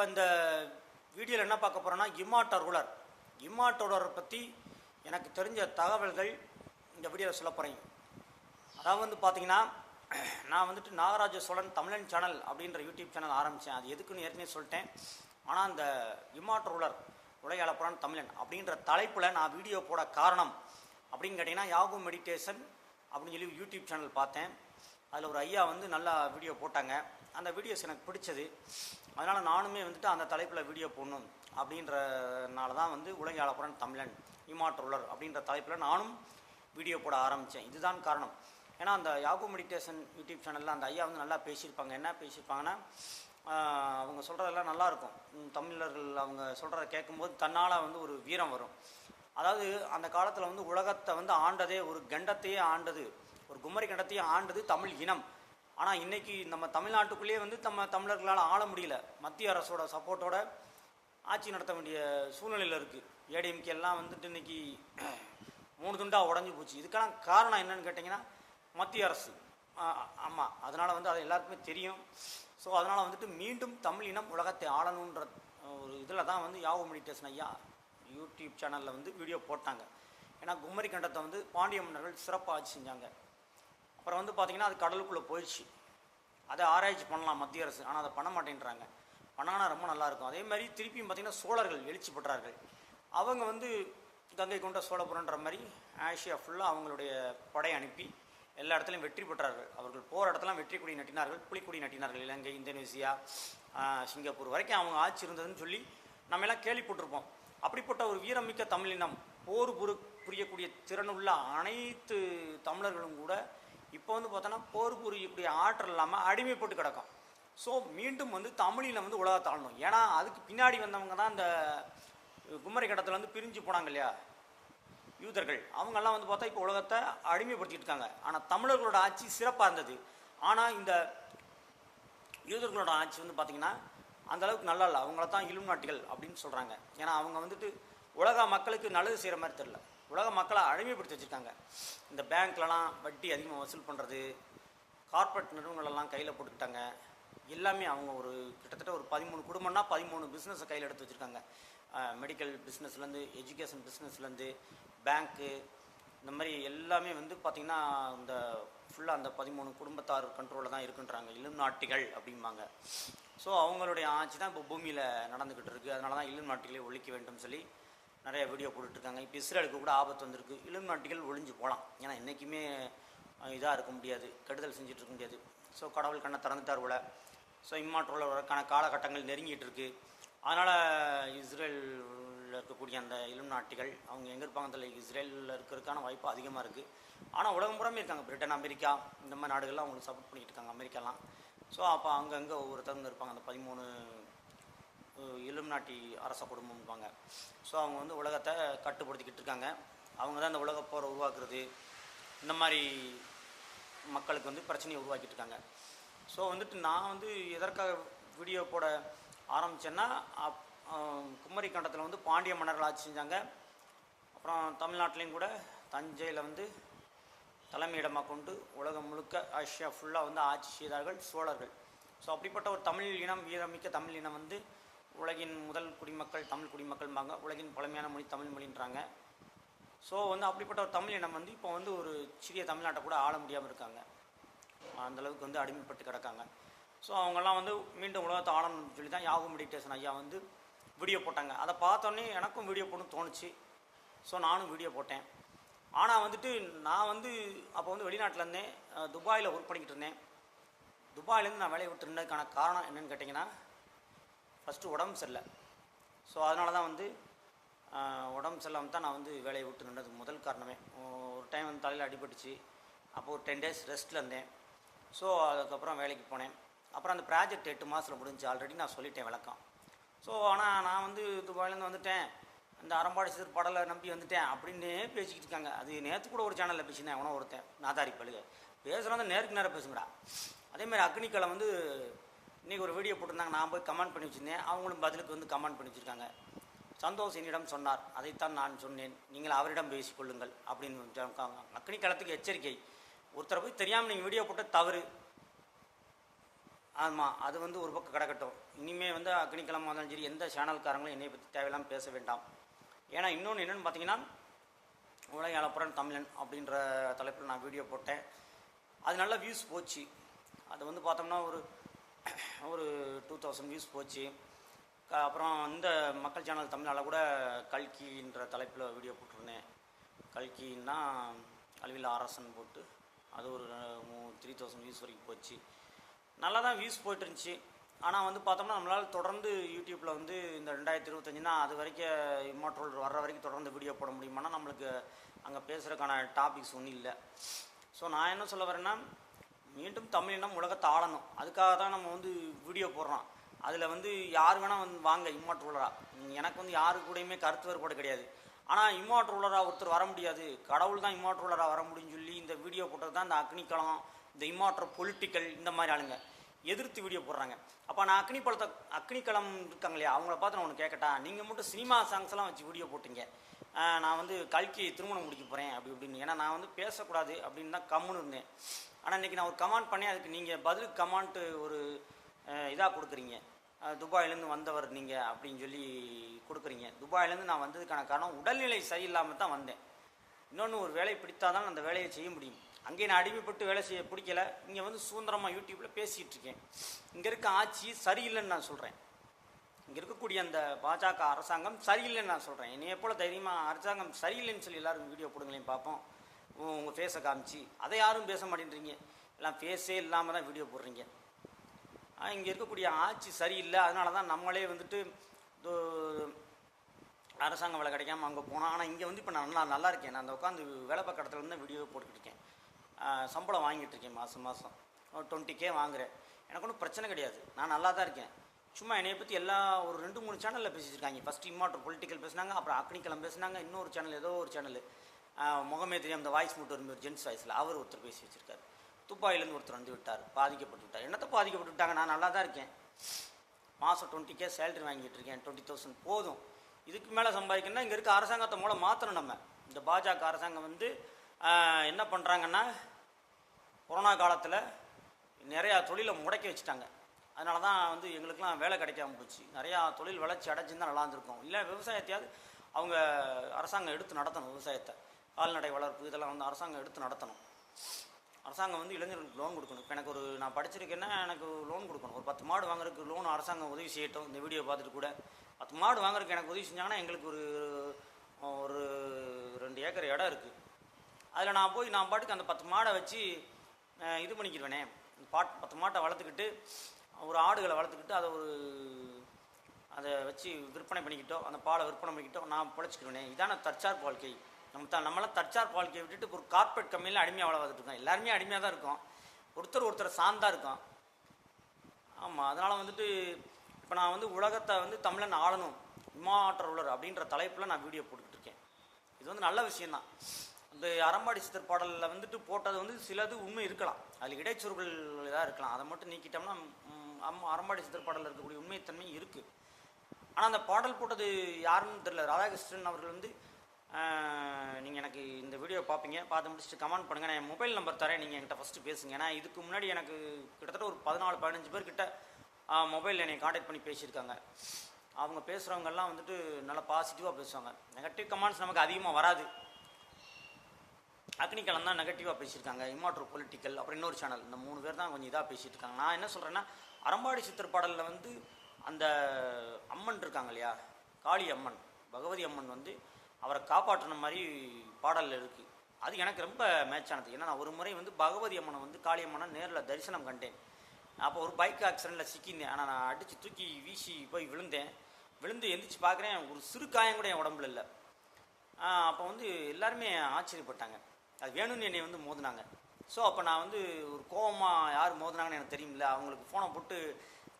இப்போ இந்த வீடியோவில் என்ன பார்க்க போகிறோன்னா இம்மாட்டருலர் இம்மாட்டருலரை பற்றி எனக்கு தெரிஞ்ச தகவல்கள் இந்த வீடியோவில் சொல்ல போகிறேன் அதாவது வந்து பார்த்தீங்கன்னா நான் வந்துட்டு நாகராஜ சோழன் தமிழன் சேனல் அப்படின்ற யூடியூப் சேனல் ஆரம்பித்தேன் அது எதுக்குன்னு ஏற்கனவே சொல்லிட்டேன். ஆனால் அந்த இம்மாட்டருலர் உலக புறான் தமிழன் அப்படின்ற தலைப்பில் நான் வீடியோ போட காரணம் அப்படின்னு கேட்டிங்கன்னா யாகு மெடிடேஷன் அப்படின்னு சொல்லி யூடியூப் சேனல் பார்த்தேன். அதில் ஒரு ஐயா வந்து நல்லா வீடியோ போட்டாங்க. அந்த வீடியோஸ் எனக்கு பிடிச்சது. அதனால் நானுமே வந்துட்டு அந்த தலைப்பில் வீடியோ போடணும் அப்படின்றனால தான் வந்து உலக ஆளப்புறன் தமிழன் இமாற்றுலர் அப்படின்ற தலைப்பில் நானும் வீடியோ போட ஆரம்பித்தேன் இதுதான் காரணம். ஏன்னா அந்த யாகு மெடிடேஷன் யூடியூப் சேனலில் அந்த ஐயா வந்து நல்லா பேசியிருப்பாங்க. என்ன பேசியிருப்பாங்கன்னா அவங்க சொல்கிறதெல்லாம் நல்லாயிருக்கும் தமிழர்கள் அவங்க சொல்கிறத கேட்கும்போது தன்னால் வந்து ஒரு வீரம் வரும். அதாவது அந்த காலத்தில் வந்து உலகத்தை வந்து ஆண்டதே ஒரு கண்டத்தையே ஆண்டது. ஒரு குமரி கண்டத்தையே ஆண்டது தமிழ் இனம். ஆனால் இன்றைக்கி நம்ம தமிழ்நாட்டுக்குள்ளேயே வந்து நம்ம தமிழர்களால் ஆள முடியல. மத்திய அரசோட சப்போர்ட்டோட ஆட்சி நடத்த வேண்டிய சூழ்நிலையில் இருக்குது ஏடிஎம்கே எல்லாம் வந்துட்டு இன்னைக்கு மூணு துண்டாக உடஞ்சி போச்சு. இதுக்கெல்லாம் காரணம் என்னன்னு கேட்டிங்கன்னா மத்திய அரசு. ஆமாம் அதனால் வந்து அது எல்லாருக்குமே தெரியும். ஸோ அதனால் வந்துட்டு மீண்டும் தமிழ் இனம் உலகத்தை ஆளணுன்ற ஒரு இதில் தான் வந்து யாவோ மெடிடேஷன் ஐயா யூடியூப் சேனலில் வந்து வீடியோ போட்டாங்க. ஏன்னா குமரி கண்டத்தை வந்து பாண்டிய மன்னர்கள் சிறப்பாக ஆட்சி செஞ்சாங்க. அப்புறம் வந்து பார்த்திங்கன்னா அது கடலுக்குள்ளே போயிடுச்சு. அதை ஆராய்ச்சி பண்ணலாம் மத்திய அரசு. ஆனால் அதை பண்ண மாட்டேன்றாங்க. பண்ணானா ரொம்ப நல்லாயிருக்கும் அதே மாதிரி திருப்பியும் பார்த்திங்கன்னா சோழர்கள் எழுச்சி பெற்றார்கள். அவங்க வந்து கங்கை கொண்ட சோழபுரன்ற மாதிரி ஆசியா ஃபுல்லாக அவங்களுடைய படை அனுப்பி எல்லா இடத்துலையும் வெற்றி பெற்றார்கள். அவர்கள் போகிற இடத்துலாம் வெற்றி கொடி நட்டினார்கள். புலிக்கொடி நட்டினார்கள். இலங்கை இந்தோனேசியா சிங்கப்பூர் வரைக்கும் அவங்க ஆட்சி இருந்ததுன்னு சொல்லி நம்ம எல்லாம் கேள்விப்பட்டிருப்போம். அப்படிப்பட்ட ஒரு வீரமிக்க தமிழினம் போர் புரு புரியக்கூடிய திறனுள்ள அனைத்து தமிழர்களும் கூட இப்போ வந்து பார்த்தோன்னா போர் புரியக்கூடிய ஆற்றல் இல்லாமல் அடிமைப்பட்டு கிடக்கும். ஸோ மீண்டும் வந்து தமிழில் வந்து உலகத்தை ஆளணும். ஏன்னா அதுக்கு பின்னாடி வந்தவங்க தான் இந்த குமரி கடத்தில் வந்து பிரிஞ்சு போனாங்க இல்லையா? யூதர்கள். அவங்கெல்லாம் வந்து பார்த்தா இப்போ உலகத்தை அடிமைப்படுத்திட்டு இருக்காங்க. ஆனால் தமிழர்களோட ஆட்சி சிறப்பாக இருந்தது. ஆனால் இந்த யூதர்களோட ஆட்சி வந்து பார்த்திங்கன்னா அந்தளவுக்கு நல்லா இல்லை. அவங்கள தான் இலும் நாட்டிகள் அப்படின்னு சொல்கிறாங்க ஏன்னா அவங்க வந்துட்டு உலக மக்களுக்கு நல்லது செய்கிற மாதிரி தெரில உலக மக்களை அழிமைப்படுத்தி வச்சுருக்காங்க. இந்த பேங்க்லலாம் வட்டி அதிகமாக வசூல் பண்ணுறது கார்ப்பரேட் நிறுவனங்களெல்லாம் கையில் போட்டுக்கிட்டாங்க. எல்லாமே அவங்க ஒரு கிட்டத்தட்ட ஒரு பதிமூணு குடும்பம்னா பதிமூணு பிஸ்னஸை கையில் எடுத்து வச்சுருக்காங்க. மெடிக்கல் பிஸ்னஸ்லேருந்து எஜுகேஷன் பிஸ்னஸ்லேருந்து பேங்க்கு இந்த மாதிரி எல்லாமே வந்து பார்த்திங்கன்னா இந்த ஃபுல்லாக அந்த பதிமூணு குடும்பத்தார் கண்ட்ரோலில் தான் இருக்குன்றாங்க. இளம் நாட்டிகள் அப்படிம்பாங்க. ஸோ அவங்களுடைய ஆட்சி தான் இப்போ பூமியில் நடந்துக்கிட்டு இருக்குது அதனால தான் இளம் நாட்டிகளை ஒழிக்க வேண்டும் சொல்லி நிறைய வீடியோ போட்டுட்ருக்காங்க. இப்போ இஸ்ரேலுக்கு கூட ஆபத்து வந்திருக்கு. இளம் நாட்டிகள் ஒழிஞ்சு போகலாம் ஏன்னா என்றைக்குமே இதாக இருக்க முடியாது. கெடுதல் செஞ்சுட்டு இருக்க முடியாது. ஸோ கடவுள் கண்ணை திறந்துட்டார் போல. ஸோ இம்மாற்றோல வரக்கான காலகட்டங்கள் நெருங்கிட்டு இருக்கு. அதனால் இஸ்ரேலில் இருக்கக்கூடிய அந்த இளம் நாட்டிகள் அவங்க எங்கே இருப்பாங்க தெரியல. இஸ்ரேலில் இருக்கிறதுக்கான வாய்ப்பு அதிகமாக இருக்குது ஆனால் உலகம் புறமே இருக்காங்க. பிரிட்டன் அமெரிக்கா இந்த மாதிரி நாடுகள்லாம் அவங்களுக்கு சப்போர்ட் பண்ணிட்டு இருக்காங்க. அமெரிக்காலாம். ஸோ அப்போ அங்கங்கே ஒவ்வொருத்தவங்க இருப்பாங்க. அந்த பதிமூணு இலும் நாட்டி அரச குடும்பம்பாங்க. ஸோ அவங்க வந்து உலகத்தை கட்டுப்படுத்திக்கிட்டு இருக்காங்க. அவங்க தான் இந்த உலக போரை உருவாக்குறது. இந்த மாதிரி மக்களுக்கு வந்து பிரச்சனையை உருவாக்கிட்டு இருக்காங்க. ஸோ வந்துட்டு நான் வந்து எதற்காக வீடியோ போட ஆரம்பித்தேன்னா குமரி கண்டத்தில் வந்து பாண்டிய மன்னர்கள் ஆட்சி செஞ்சாங்க. அப்புறம் தமிழ்நாட்டிலையும் கூட தஞ்சையில் வந்து தலைமையிடமாக கொண்டு உலகம் முழுக்க ஆசியா ஃபுல்லாக வந்து ஆட்சி செய்தார்கள் சோழர்கள். ஸோ அப்படிப்பட்ட ஒரு தமிழ் இனம் வீரமிக்க தமிழ் இனம் வந்து உலகின் முதல் குடிமக்கள் தமிழ் குடிமக்கள்பாங்க உலகின் பழமையான மொழி தமிழ் மொழின்றாங்க. ஸோ வந்து அப்படிப்பட்ட ஒரு தமிழ் இனம் வந்து இப்போ வந்து ஒரு சிறிய தமிழ்நாட்டை கூட ஆள முடியாமல் இருக்காங்க. அந்த அளவுக்கு வந்து அடிமைப்பட்டு கிடக்காங்க. ஸோ அவங்கெல்லாம் வந்து மீண்டும் உலகத்தை ஆளணும்னு சொல்லி தான் யாகு மெடிடேஷன் ஐயா வந்து வீடியோ போட்டாங்க. அதை பார்த்தோன்னே எனக்கும் வீடியோ போடணும்னு தோணுச்சு. ஸோ நானும் வீடியோ போட்டேன். ஆனால் வந்துட்டு நான் வந்து அப்போ வந்து வெளிநாட்டில் இருந்தேன். துபாயில் ஒர்க் பண்ணிக்கிட்டு இருந்தேன். துபாயிலேருந்து நான் வேலையை விட்டு இருந்ததுக்கான காரணம் என்னன்னு கேட்டிங்கன்னா ஃபஸ்ட்டு உடம்பு சரியில்லை. ஸோ அதனால தான் வந்து உடம்பு சரியில்லாமல் தான் நான் வந்து வேலையை விட்டு நின்றதுக்கு முதல் காரணமே. ஒரு டைம் வந்து தலையில் அடிபட்டுச்சு. அப்போ ஒரு டென் டேஸ் ரெஸ்ட்டில் இருந்தேன். ஸோ அதுக்கப்புறம் வேலைக்கு போனேன். அப்புறம் அந்த ப்ராஜெக்ட் எட்டு மாதத்தில் முடிஞ்சு. ஆல்ரெடி நான் சொல்லிட்டேன் விளக்கம். ஸோ ஆனால் நான் வந்து துபாயிலேருந்து வந்துட்டேன். அந்த அறம்பாடி சிறு படலை நம்பி வந்துட்டேன் அப்படின்னே பேசிக்கிட்டு இருக்காங்க. அது நேற்று கூட ஒரு சேனலில் பேசினேன் அவனோ ஒருத்தன். நாதாரி பழுக. பேசுகிறவங்க நேருக்கு நேரம் பேசுங்கடா. அதேமாதிரி அக்னிக்கலை வந்து இன்றைக்கி ஒரு வீடியோ போட்டிருந்தாங்க. நான் போய் கமெண்ட் பண்ணி வச்சுருந்தேன். அவங்களும் பதிலுக்கு வந்து கமெண்ட் பண்ணி வச்சுருக்காங்க. சந்தோஷ் என்னிடம் சொன்னார். அதைத்தான் நான் சொன்னேன். நீங்கள் அவரிடம் பேசிக்கொள்ளுங்கள் அப்படின்னு சொல்லியிருக்காங்க. அக்னி களத்துக்கு எச்சரிக்கை. ஒருத்தரை போய் தெரியாமல் நீங்கள் வீடியோ போட்ட தவறு. ஆமாம் அது வந்து ஒரு பக்கம் கிடக்கட்டும். இனிமேல் வந்து அக்னிக்கிழமை இருந்தாலும் சரி எந்த சேனல்காரங்களும் என்னை பற்றி தேவையில்லாமல் பேச வேண்டாம். ஏன்னா இன்னொன்று என்னென்னு பார்த்தீங்கன்னா உலக தமிழன் அப்படின்ற தலைப்பில் நான் வீடியோ போட்டேன். அது நல்ல வியூஸ் போச்சு. அது வந்து பார்த்தோம்னா ஒரு ஒரு டூ தௌசண்ட் வியூஸ் போச்சு. அப்புறம் இந்த மக்கள் சேனல் தமிழால் கூட கல்கின்ற தலைப்பில் வீடியோ போட்டிருந்தேன். கல்கின்னா கல்வியில் ஆர்எஸ்என் போட்டு அது ஒரு த்ரீ தௌசண்ட் வியூஸ் வரைக்கும் போச்சு. நல்லா தான் வியூஸ் போயிட்டு இருந்துச்சு ஆனால் வந்து பார்த்தோம்னா நம்மளால் தொடர்ந்து யூடியூப்பில் வந்து இந்த ரெண்டாயிரத்தி இருபத்தஞ்சுனா அது வரைக்கும் இம்மாற்றோல் வர்ற வரைக்கும் தொடர்ந்து வீடியோ போட முடியுமானா நம்மளுக்கு அங்கே பேசுகிறதுக்கான டாபிக்ஸ் ஒன்றும் இல்லை. ஸோ நான் என்ன சொல்ல வரேன்னா மீண்டும் தமிழினம் உலகத்தை ஆளணும். அதுக்காக தான் நம்ம வந்து வீடியோ போடுறோம். அதில் வந்து யார் வேணால் வந்து வாங்க இம்மாற்றூலராக எனக்கு வந்து யாரு கூடயுமே கருத்து வேறுபாடு கிடையாது. ஆனால் இம்மாற்றூலராக ஒருத்தர் வர முடியாது. கடவுள் தான் இம்மாற்றூலராக வர முடியும்னு சொல்லி இந்த வீடியோ போட்டது தான் இந்த அக்னிக்கலம் இந்த இம்மாற்ற பொலிட்டிக்கல் இந்த மாதிரி ஆளுங்க. எதிர்த்து வீடியோ போடுறாங்க. அப்போ நான் அக்னி பழத்தை அக்னிக்கலம் இருக்காங்க இல்லையா அவங்கள பார்த்து நான் ஒன்று கேட்கட்டா நீங்கள் மட்டும் சினிமா சாங்ஸ்லாம் வச்சு வீடியோ போட்டிங்க. நான் வந்து கல்கி திருமணம் முடிக்க போகிறேன் அப்படி இப்படின்னு. ஏன்னா நான் வந்து பேசக்கூடாது அப்படின்னு தான் கம்முன்னு இருந்தேன். ஆனால் இன்றைக்கி நான் ஒரு கமெண்ட் பண்ணி அதுக்கு நீங்கள் பதில் கமெண்ட்டு ஒரு இதாக கொடுக்குறீங்க. துபாயிலேருந்து வந்தவர் நீங்கள் அப்படின்னு சொல்லி கொடுக்குறீங்க. துபாயிலேருந்து நான் வந்ததுக்கான காரணம் உடல்நிலை சரியில்லாமல் தான் வந்தேன். இன்னொன்று ஒரு வேலையை பிடித்தாதான் அந்த வேலையை செய்ய முடியும். அங்கே நான் அடிமைப்பட்டு வேலை செய்ய பிடிக்கல. இங்கே வந்து சுதந்திரமாக யூடியூப்பில் பேசிகிட்டு இருக்கேன். இங்கே இருக்க ஆட்சி சரியில்லைன்னு நான் சொல்கிறேன் இங்கே இருக்கக்கூடிய அந்த பாஜக அரசாங்கம் சரியில்லைன்னு நான் சொல்கிறேன் என்னைய போல தைரியமாக அரசாங்கம் சரியில்லைன்னு சொல்லி எல்லாரும் வீடியோ போடுங்களேன் பார்ப்போம். உங்கள் ஃபேஸை காமிச்சு அதை யாரும் பேச மாட்டேன்றீங்க. எல்லாம் ஃபேஸே இல்லாமல் தான் வீடியோ போடுறீங்க. இங்கே இருக்கக்கூடிய ஆட்சி சரியில்லை அதனால தான் நம்மளே வந்துட்டு அரசாங்க வேலை கிடைக்காம அங்கே போனோம். ஆனால் இங்கே வந்து இப்போ நான் நல்லா நல்லா இருக்கேன். நான் அந்த உட்காந்து வேலை பார்க்குற இடத்துல இருந்து வீடியோ போட்டுக்கிட்டு இருக்கேன். சம்பளம் வாங்கிட்டு இருக்கேன் மாதம் மாதம் டுவெண்ட்டி கே வாங்குகிறேன் எனக்கு ஒன்றும் பிரச்சனை கிடையாது. நான் நல்லா தான் இருக்கேன். சும்மா என்னைய பற்றி எல்லா ஒரு ரெண்டு மூணு சேனலில் பேசியிருக்காங்க ஃபஸ்ட்டு இம்மாட்டர் பொலிட்டிக்கல் பேசுனாங்க அப்புறம் அக்னிக்கலம் பேசுனாங்க இன்னொரு சேனல் ஏதோ ஒரு சேனல் முகமே தெரியும் அந்த வாய்ஸ் மட்டும் ஒரு ஜென்ஸ் வாய்ஸில் அவர் ஒருத்தர் பேசி வச்சுருக்காரு. துப்பாயிலேருந்து ஒருத்தர் வந்து விட்டார். பாதிக்கப்பட்டு விட்டார். என்னத்தை பாதிக்கப்பட்டு விட்டாங்க? நான் நல்லா தான் இருக்கேன். மாதம் டுவெண்ட்டி கே சேலரி வாங்கிட்டு இருக்கேன். டுவெண்ட்டி தௌசண்ட் போதும். இதுக்கு மேலே சம்பாதிக்கணும்னா இங்கே இருக்க அரசாங்கத்தை மூலம் மாற்றணும் நம்ம. இந்த பாஜக அரசாங்கம் வந்து என்ன பண்ணுறாங்கன்னா கொரோனா காலத்தில் நிறையா தொழிலை முடக்கி வச்சுட்டாங்க. அதனால தான் வந்து எங்களுக்கெலாம் வேலை கிடைக்காம போச்சு. நிறையா தொழில் வளர்ச்சி அடைஞ்சிருந்தா நல்லா இருந்திருக்கும். இல்லை விவசாயத்தையாவது அவங்க அரசாங்கம் எடுத்து நடத்தணும் விவசாயத்தை. கால்நடை வளர்ப்பு இதெல்லாம் வந்து அரசாங்கம் எடுத்து நடத்தணும். அரசாங்கம் வந்து இளைஞர்களுக்கு லோன் கொடுக்கணும். எனக்கு ஒரு நான் படிச்சிருக்கேன்னா எனக்கு லோன் கொடுக்கணும். ஒரு பத்து மாடு வாங்குறதுக்கு லோன் அரசாங்கம் உதவி செய்யட்டும். இந்த வீடியோ பார்த்துட்டு கூட. பத்து மாடு வாங்குறதுக்கு எனக்கு உதவி செஞ்சாங்கன்னா எங்களுக்கு ஒரு ஒரு ரெண்டு ஏக்கர் இடம் இருக்குது அதில் நான் போய் நான் பாட்டுக்கு அந்த பத்து மாடை வச்சு இது பண்ணிக்கிடுவேனே பாட் பத்து மாட்டை வளர்த்துக்கிட்டு ஒரு ஆடுகளை வளர்த்துக்கிட்டு அதை ஒரு அதை வச்சு விற்பனை பண்ணிக்கிட்டோம் அந்த பாலை விற்பனை பண்ணிக்கிட்டோம் நான் பிழைச்சிக்கிடுவேனே இதான தற்சார்பு வாழ்க்கை. நம்ம த நம்மளாம் தற்சார் வாழ்க்கையை விட்டுட்டு ஒரு கார்பரேட் கம்பெனியில் அடிமையாக வேலை இருக்கோம் எல்லாருமே அடிமையாக தான் இருக்கோம். ஒருத்தர் ஒருத்தர் சார்ந்தா இருக்கோம். ஆமாம் அதனால் வந்துட்டு இப்போ நான் வந்து உலகத்தை வந்து தமிழன் ஆளணும். இம்மாற்ற உள்ளர் அப்படின்ற தலைப்பில் நான் வீடியோ போட்டுக்கிட்டு இருக்கேன். இது வந்து நல்ல விஷயந்தான் இந்த அறம்பாடி சித்தர் பாடலில் வந்துட்டு போட்டது வந்து சிலது உண்மை இருக்கலாம். அதில் இடைச்சொற்கள் இதாக இருக்கலாம். அதை மட்டும் நீக்கிட்டோம்னா அம் அறம்பாடி சித்தர் பாடலில் இருக்கக்கூடிய உண்மைத்தன்மை இருக்குது ஆனால் அந்த பாடல் போட்டது யாருன்னு தெரியல. ராதாகிருஷ்ணன் அவர்கள் வந்து நீங்கள் எனக்கு இந்த வீடியோ பார்ப்பீங்க. பார்த்து முடிச்சுட்டு கமெண்ட் பண்ணுங்கள் நான் என் மொபைல் நம்பர் தரேன். நீங்கள் என்கிட்ட ஃபஸ்ட்டு பேசுங்க. ஏன்னா இதுக்கு முன்னாடி எனக்கு கிட்டத்தட்ட ஒரு பதினாலு பதினஞ்சு பேர்கிட்ட மொபைலில் என்னை காண்டாக்ட் பண்ணி பேசியிருக்காங்க. அவங்க பேசுகிறவங்கெல்லாம் வந்துட்டு நல்லா பாசிட்டிவாக பேசுவாங்க. நெகட்டிவ் கமெண்ட்ஸ் நமக்கு அதிகமாக வராது. அக்னிகலம் தான் நெகட்டிவாக பேசியிருக்காங்க. இம்மாட்ரு பொலிட்டிக்கல் அப்புறம் இன்னொரு சேனல் இந்த மூணு பேர் தான் கொஞ்சம் இதாக பேசிகிட்டு இருக்காங்க நான் என்ன சொல்கிறேன்னா அறம்பாடி சித்தர் பாடலில் வந்து அந்த அம்மன் இருக்காங்க இல்லையா? காளி அம்மன் பகவதி அம்மன் வந்து அவரை காப்பாற்றின மாதிரி பாடலில் இருக்குது அது எனக்கு ரொம்ப மேட்ச் ஆனது. ஏன்னா நான் ஒரு முறை வந்து பகவதி அம்மனை வந்து காளியம்மனை நேரில் தரிசனம் கண்டேன். அப்போ ஒரு பைக் ஆக்சிடெண்ட்டில் சிக்கியிருந்தேன். ஆனால் நான் அடித்து தூக்கி வீசி போய் விழுந்தேன். விழுந்து எந்திரிச்சு பார்க்குறேன் ஒரு சிறு காயம் கூட என் உடம்புல இல்லை. அப்போ வந்து எல்லாருமே ஆச்சரியப்பட்டாங்க. அது வேணும்னு என்னை வந்து மோதினாங்க. ஸோ அப்போ நான் வந்து ஒரு கோவமாக யார் மோதினாங்கன்னு எனக்கு தெரியுமில்ல அவங்களுக்கு ஃபோனை போட்டு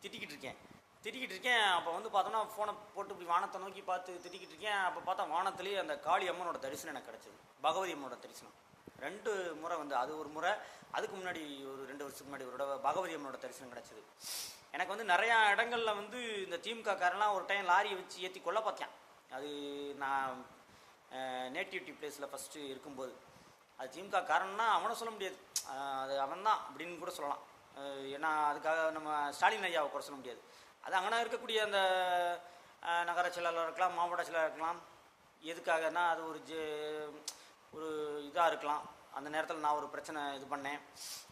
திட்டிக்கிட்டு இருக்கேன். திட்டிக்கிட்டு இருக்கேன். அப்போ வந்து பார்த்தோன்னா ஃபோனை போட்டு இப்படி வானத்தை நோக்கி பார்த்து திட்டிக்கிட்டு இருக்கேன். அப்போ பார்த்தா வானத்துலேயே அந்த காளி அம்மனோட தரிசனம் எனக்கு கிடச்சிது. பகவதி அம்மனோட தரிசனம். ரெண்டு முறை வந்து அது ஒரு முறை அதுக்கு முன்னாடி ஒரு ரெண்டு வருஷத்துக்கு முன்னாடி ஒரு தடவை பகவதி அம்மனோட தரிசனம் கிடச்சிது. எனக்கு வந்து நிறையா இடங்களில் வந்து இந்த திமுக காரெல்லாம் ஒரு டைம் லாரியை வச்சு ஏற்றி கொள்ள பார்த்தேன். அது நான் நேட்டிவிட்டி பிளேஸில் ஃபஸ்ட்டு இருக்கும்போது. அது திமுக காரணம்னா அவனை சொல்ல முடியாது. அது அவன் தான் அப்படின்னு கூட சொல்லலாம். ஏன்னா அதுக்காக நம்ம ஸ்டாலின் ஐயாவை குறை சொல்ல முடியாது. அது அங்கே இருக்கக்கூடிய அந்த நகர செயலாளர் இருக்கலாம் மாவட்ட செயலாளர் இருக்கலாம். எதுக்காகனா அது ஒரு ஜெ ஒரு இதாக இருக்கலாம். அந்த நேரத்தில் நான் ஒரு பிரச்சனை இது பண்ணேன்.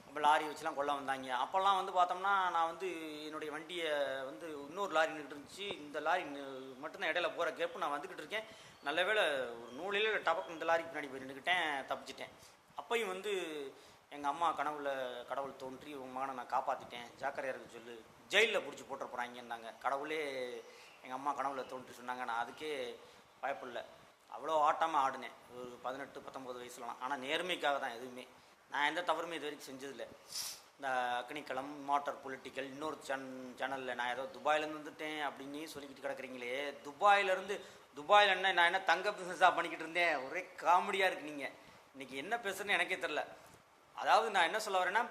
அப்போ லாரி வச்சுலாம் கொள்ள வந்தாங்க. அப்போல்லாம் வந்து பார்த்தோம்னா நான் வந்து என்னுடைய வண்டியை வந்து இன்னொரு லாரி நின்றுட்டு இருந்துச்சு. இந்த லாரி மட்டும்தான் இடையில போகிற கேப்பு நான் வந்துக்கிட்டு இருக்கேன். நல்ல வேளை ஒரு நூலில் டபக்கு இந்த லாரிக்கு பின்னாடி போய் நின்றுக்கிட்டேன் தப்பிச்சிட்டேன். அப்பையும் வந்து எங்கள் அம்மா கனவுல கடவுள் தோன்றி உங்கள் மகனை நான் காப்பாற்றிட்டேன் ஜாக்கிரதையா இருக்க சொல்லு. ஜெயிலில் பிடிச்சி போட்டுற போகிறாங்கன்னாங்க கடவுளே எங்கள் அம்மா கனவுல தோன்றி சொன்னாங்க. நான் அதுக்கே பயப்பில்லை அவ்வளோ ஆட்டாமல் ஆடினேன். ஒரு பதினெட்டு பத்தொம்பது வயசுலலாம். ஆனால் நேர்மைக்காக தான் எதுவுமே. நான் எந்த தவறுமே இது வரைக்கும் செஞ்சதில்லை. இந்த அக்னிக்களம் மாட்டர் பொலிட்டிக்கல் இன்னொரு சேன் சேனலில் நான் ஏதோ துபாயிலேருந்து வந்துட்டேன் அப்படின்னு சொல்லிக்கிட்டு கிடக்குறீங்களே. துபாயிலேருந்து துபாயில் என்ன நான் என்ன தங்க பிஸ்னஸாக பண்ணிக்கிட்டு இருந்தேன்? ஒரே காமெடியாக இருக்கு நீங்கள் இன்றைக்கி என்ன பேசுகிறேன்னு எனக்கே தெரில அதாவது நான் என்ன சொல்ல வரேன்னா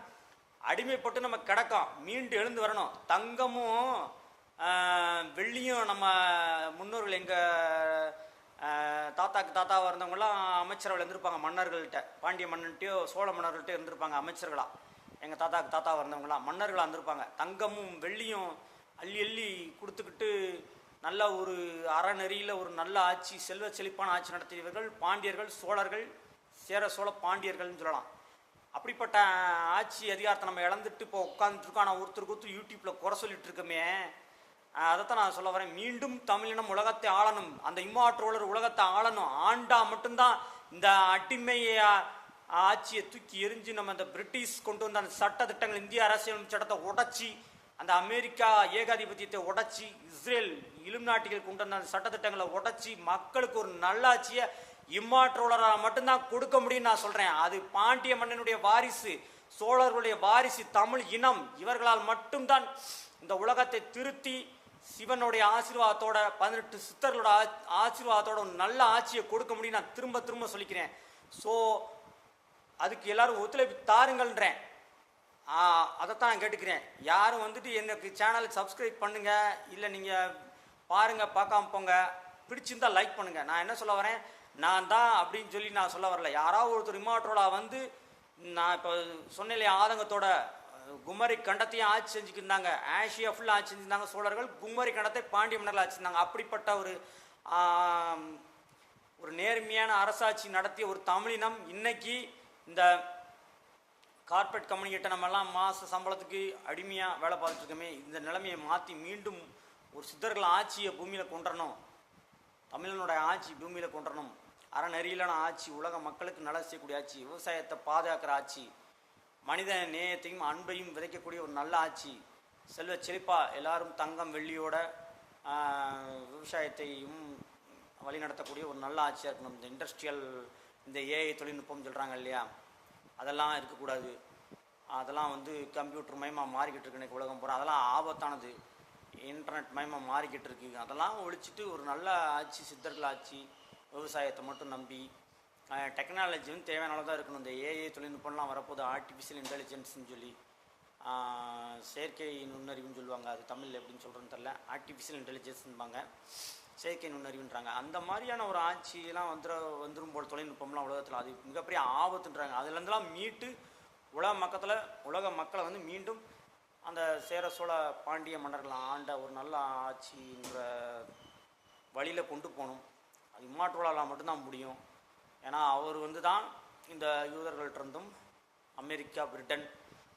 அடிமைப்பட்டு நம்ம கிடக்கோம் மீண்டு எழுந்து வரணும். தங்கமும் வெள்ளியும் நம்ம முன்னோர்கள் எங்கள் தாத்தாக்கு தாத்தாவாக இருந்தவங்களாம் அமைச்சர்கள் இருந்திருப்பாங்க மன்னர்கள்ட்ட. பாண்டிய மன்னன்ட்டையோ சோழ மன்னர்கள்ட்ட இருந்திருப்பாங்க அமைச்சர்களாக எங்கள் தாத்தாக்கு தாத்தாவாக இருந்தவங்களாம் மன்னர்களாக இருந்திருப்பாங்க. தங்கமும் வெள்ளியும் அள்ளி அள்ளி கொடுத்துக்கிட்டு நல்ல ஒரு அறநெறியில் ஒரு நல்ல ஆட்சி செல்வ செழிப்பான ஆட்சி நடத்தியவர்கள் பாண்டியர்கள் சோழர்கள் சேர சோழ பாண்டியர்கள்னு சொல்லலாம். அப்படிப்பட்ட ஆட்சி அதிகாரத்தை நம்ம இழந்துட்டு இப்போ உட்காந்துருக்கோம் ஆனால் ஒருத்தருக்கு ஒருத்தர் யூடியூப்பில் குறை சொல்லிட்டு இருக்கோமே அதைத்தான் நான் சொல்ல வரேன். மீண்டும் தமிழினம் உலகத்தை ஆளணும். அந்த இம்மாற்றோழர் உலகத்தை ஆளணும். ஆண்டா மட்டும்தான் இந்த அடிமையை ஆட்சியை தூக்கி எரிஞ்சு நம்ம அந்த பிரிட்டிஷ் கொண்டு வந்த அந்த சட்ட திட்டங்கள் இந்திய அரசியல் சட்டத்தை உடைச்சி அந்த அமெரிக்கா ஏகாதிபத்தியத்தை உடைச்சி இஸ்ரேல் இலும் நாட்டிகள் கொண்டு வந்த அந்த சட்ட திட்டங்களை உடைச்சி மக்களுக்கு ஒரு நல்லாட்சியை இம்மாற்றோழராக மட்டும்தான் கொடுக்க முடியும்னு நான் சொல்கிறேன் அது பாண்டிய மன்னனுடைய வாரிசு சோழர்களுடைய வாரிசு தமிழ் இனம் இவர்களால் மட்டும்தான் இந்த உலகத்தை திருத்தி சிவனுடைய ஆசீர்வாதத்தோட பதினெட்டு சித்தர்களோட ஆ- ஆசீர்வாதத்தோட ஒரு நல்ல ஆட்சியை கொடுக்க முடியும் நான் திரும்ப திரும்ப சொல்லிக்கிறேன். ஸோ அதுக்கு எல்லாரும் ஒத்துழைப்பு தாருங்கள்ன்றேன். அதைத்தான் நான் கேட்டுக்கிறேன். யாரும் வந்துட்டு எனக்கு சேனலை சப்ஸ்கிரைப் பண்ணுங்கள் இல்லை நீங்கள் பாருங்கள் பார்க்காம போங்க பிடிச்சிருந்தா லைக் பண்ணுங்கள் நான் என்ன சொல்ல வரேன்? நான் தான் அப்படின்னு சொல்லி நான் சொல்ல வரல. யாராவது ஒருத்தர் ரிமோட்டரோட வந்து நான் இப்போ சொன்னேன் ஆதங்கத்தோட குமரி கண்டத்தையும் ஆட்சி செஞ்சுக்கிருந்தாங்க. ஆசியா ஃபுல்லாக ஆட்சி செஞ்சிருந்தாங்க சோழர்கள். குமரி கண்டத்தை பாண்டிய மன்னர்கள் ஆட்சி செஞ்சாங்க. அப்படிப்பட்ட ஒரு ஒரு நேர்மையான அரசாட்சி நடத்திய ஒரு தமிழினம் இன்னைக்கு இந்த கார்ப்பரேட் கம்பெனிகிட்ட நம்ம எல்லாம் மாத சம்பளத்துக்கு அடிமையாக வேலை பார்த்துட்ருக்கோமே இந்த நிலைமையை மாற்றி மீண்டும் ஒரு சித்தர்கள் ஆட்சியை பூமியில் கொண்டுறணும் தமிழனுடைய ஆட்சி பூமியில் கொண்டுறணும் அறநெறியிலான ஆட்சி உலக மக்களுக்கு நல செய்யக்கூடிய ஆட்சி விவசாயத்தை பாதுகாக்கிற ஆட்சி மனித நேயத்தையும் அன்பையும் விதைக்கக்கூடிய ஒரு நல்ல ஆட்சி. செல்வ செழிப்பா எல்லாரும் தங்கம் வெள்ளியோட விவசாயத்தையும் வழிநடத்தக்கூடிய ஒரு நல்ல ஆட்சியாக இருக்கணும். இந்த இண்டஸ்ட்ரியல் இந்த ஏஐ தொழில்நுட்பம் சொல்கிறாங்க இல்லையா? அதெல்லாம் இருக்கக்கூடாது. அதெல்லாம் வந்து கம்ப்யூட்டர் மயமாக மாறிக்கிட்டு இருக்கு இன்னைக்கு உலகம் பூரா. அதெல்லாம் ஆபத்தானது. இன்டர்நெட் மயமாக மாறிக்கிட்டு இருக்கு. அதெல்லாம் ஒழிச்சிட்டு ஒரு நல்ல ஆட்சி சித்தர்கள் ஆட்சி விவசாயத்தை மட்டும் நம்பி டெக்னாலஜியும் தேவையான தான் இருக்கணும். இந்த ஏஐ தொழில்நுட்பம்லாம் வரப்போது ஆர்டிஃபிஷியல் இன்டெலிஜென்ஸ்னு சொல்லி செயற்கை நுண்ணறிவுன்னு சொல்லுவாங்க. அது தமிழில் எப்படின்னு சொல்கிறேன்னு தெரில ஆர்டிஃபிஷியல் இன்டெலிஜென்ஸ்பாங்க செயற்கை நுண்ணறிவுன்றாங்க. அந்த மாதிரியான ஒரு ஆட்சியெல்லாம் வந்துட வந்துடும் போல் தொழில்நுட்பம்லாம் உலகத்தில். அது மிகப்பெரிய ஆபத்துன்றாங்க. அதுலேருந்துலாம் மீட்டு உலக மக்கத்தில் உலக மக்களை வந்து மீண்டும் அந்த சேர சோழ பாண்டிய மன்னர்கள் ஆண்ட ஒரு நல்ல ஆட்சின்ற வழியில் கொண்டு போகணும். அது இம்மாற்றுவலால் மட்டும்தான் முடியும். ஏன்னா அவர் வந்து தான் இந்த யூதர்கள்ட்டிருந்தும் அமெரிக்கா பிரிட்டன்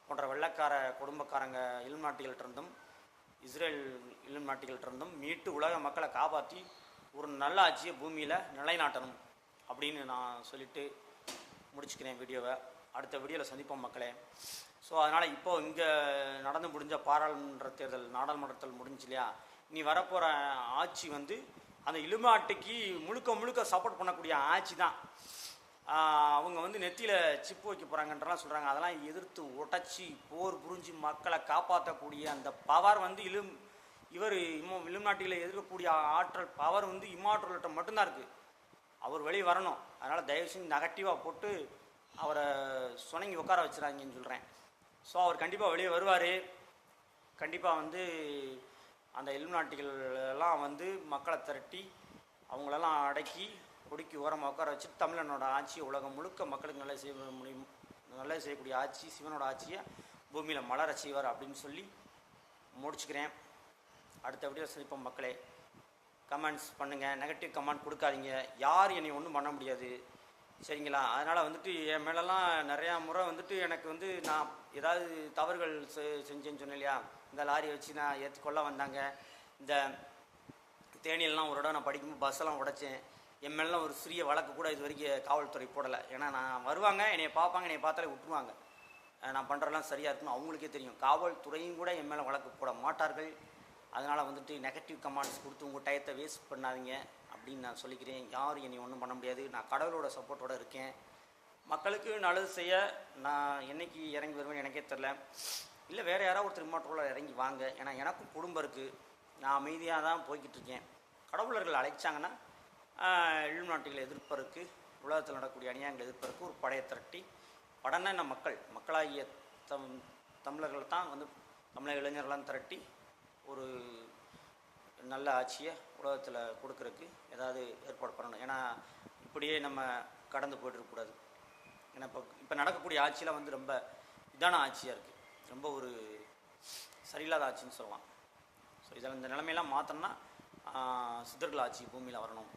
போன்ற வெள்ளைக்கார குடும்பக்காரங்க இல்நாட்டிகள்ட்டிருந்தும் இஸ்ரேல் இல்நாட்டிகள்ட்டிருந்தும் மீட்டு உலக மக்களை காப்பாற்றி ஒரு நல்ல ஆட்சியை பூமியில் நிலைநாட்டணும் அப்படின்னு நான் சொல்லிட்டு முடிச்சுக்கிறேன் வீடியோவை. அடுத்த வீடியோவில் சந்திப்போம் மக்களே. ஸோ அதனால் இப்போ இங்கே நடந்து முடிஞ்ச பாராளுமன்ற தேர்தல் நாடாளுமன்றத்தில் முடிஞ்சு இல்லையா? இனி வரப்போகிற ஆட்சி வந்து அந்த இலுமாட்டிக்கு முழுக்க முழுக்க சப்போர்ட் பண்ணக்கூடிய ஆட்சி தான். அவங்க வந்து நெத்தியில் சிப்பு வைக்க போகிறாங்கன்றலாம் சொல்கிறாங்க அதெல்லாம் எதிர்த்து உடச்சி போர் புரிஞ்சு மக்களை காப்பாற்றக்கூடிய அந்த பவர் வந்து இலும் இவர் இம்ம இலுநாட்டியில் எதிர்க்கக்கூடிய ஆற்றல் பவர் வந்து இம்மாற்றல்கிட்ட மட்டும்தான் இருக்குது அவர் வெளியே வரணும். அதனால் தயவு செஞ்சு நெகட்டிவாக போட்டு அவரை சுணங்கி உட்கார வச்சுறாங்கன்னு சொல்கிறேன் ஸோ அவர் கண்டிப்பாக வெளியே வருவார். கண்டிப்பாக வந்து அந்த இலுநாட்டிகள் எல்லாம் வந்து மக்களை திரட்டி அவங்களெல்லாம் அடக்கி ஒடுக்கி ஓரமாக உட்கார வச்சு தமிழனோட ஆட்சியை உலகம் முழுக்க மக்களுக்கு நல்லது செய்ய முடியும். நல்லது செய்யக்கூடிய ஆட்சி சிவனோட ஆட்சியை பூமியில் மலர செய்வார் அப்படின்னு சொல்லி முடிச்சுக்கிறேன். அடுத்த வீடியோ சந்திப்போம் மக்களே. கமெண்ட்ஸ் பண்ணுங்கள் நெகட்டிவ் கமெண்ட் கொடுக்காதீங்க. யார் என்னை ஒன்றும் பண்ண முடியாது. சரிங்களா? அதனால் வந்துட்டு என் மேலெல்லாம் நிறையா முறை வந்துட்டு எனக்கு வந்து நான் ஏதாவது தவறுகள் செ- செஞ்சேன்னு சொன்னேன் இல்லையா? இந்த லாரியை வச்சு நான் ஏற்றுக்கொள்ள வந்தாங்க. இந்த தேனியெல்லாம் ஒரு இடம் நான் படிக்கும்போது பஸ்ஸெல்லாம் உடைச்சேன். என் மேலாம் ஒரு சிறிய வழக்கு கூட இது வரைக்கும் காவல்துறை போடலை. ஏன்னா நான் வருவாங்க என்னை பார்ப்பாங்க என்னை பார்த்தாலே விட்டுருவாங்க நான் பண்ணுறதெல்லாம் சரியாக இருக்குன்னு அவங்களுக்கே தெரியும். காவல்துறையும் கூட என் மேலே வழக்கு போட மாட்டார்கள். அதனால் வந்துட்டு நெகட்டிவ் கமெண்ட்ஸ் கொடுத்து உங்கள் டயத்தை வேஸ்ட் பண்ணாதீங்க அப்படின்னு நான் சொல்லிக்கிறேன். யாரும் என்னை ஒன்றும் பண்ண முடியாது. நான் கடவுளோட சப்போர்ட்டோட இருக்கேன். மக்களுக்கு நல்லது செய்ய நான் என்னைக்கு இறங்கி வருவேன்னு எனக்கே தெரில இல்லை வேறு யாராவது ஒருத்தர் இம்மாட்டோட இறங்கி வாங்க. ஏன்னா எனக்கும் குடும்பம் இருக்குது நான் அமைதியாக தான் போய்கிட்டு இருக்கேன். கடவுளர்கள் அழைச்சாங்கன்னா இழுநாட்டுகளை எதிர்ப்பதற்கு உலகத்தில் நடக்கக்கூடிய அநியாயங்களை எதிர்ப்பதற்கு ஒரு படையை திரட்டி படன மக்கள். மக்களாகிய தம் தமிழர்கள் தான் வந்து தமிழக இளைஞர்கள்லாம் திரட்டி ஒரு நல்ல ஆட்சியை உலகத்தில் கொடுக்கறதுக்கு ஏதாவது ஏற்பாடு பண்ணணும். ஏன்னா இப்படியே நம்ம கடந்து போயிட்டுருக்கக்கூடாது ஏன்னா இப்போ இப்போ நடக்கக்கூடிய ஆட்சியெலாம் வந்து ரொம்ப இதான ஆட்சியாக இருக்குது ரொம்ப ஒரு சரியில்லாத ஆட்சின்னு சொல்லலாம். ஸோ இதில் இந்த நிலைமையெல்லாம் மாற்றணும்னா சித்தர்கள் ஆட்சி பூமியில் வரணும்.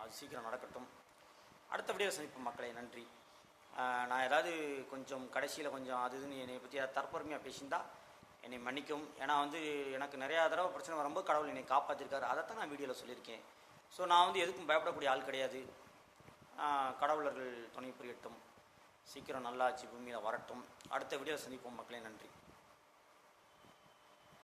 அது சீக்கிரம் நடக்கட்டும். அடுத்த வீடியோ சந்திப்போம் மக்களே. நன்றி. நான் ஏதாவது கொஞ்சம் கடைசியில் கொஞ்சம் அது இதுன்னு என்னை பற்றி ஏதாவது தற்பெருமையாக பேசியிருந்தா என்னை மன்னிக்கும் ஏன்னா வந்து எனக்கு நிறையா தடவை பிரச்சனை வரும்போது கடவுள் என்னை காப்பாற்றிருக்காரு அதைத்தான் நான் வீடியோவில் சொல்லியிருக்கேன். ஸோ நான் வந்து எதுக்கும் பயப்படக்கூடிய ஆள் கிடையாது. கடவுளர்கள் துணை புரியட்டும். சீக்கிரம் நல்லாச்சு பூமியில் வரட்டும். அடுத்த வீடியோவில் சந்திப்போம் மக்களே. நன்றி.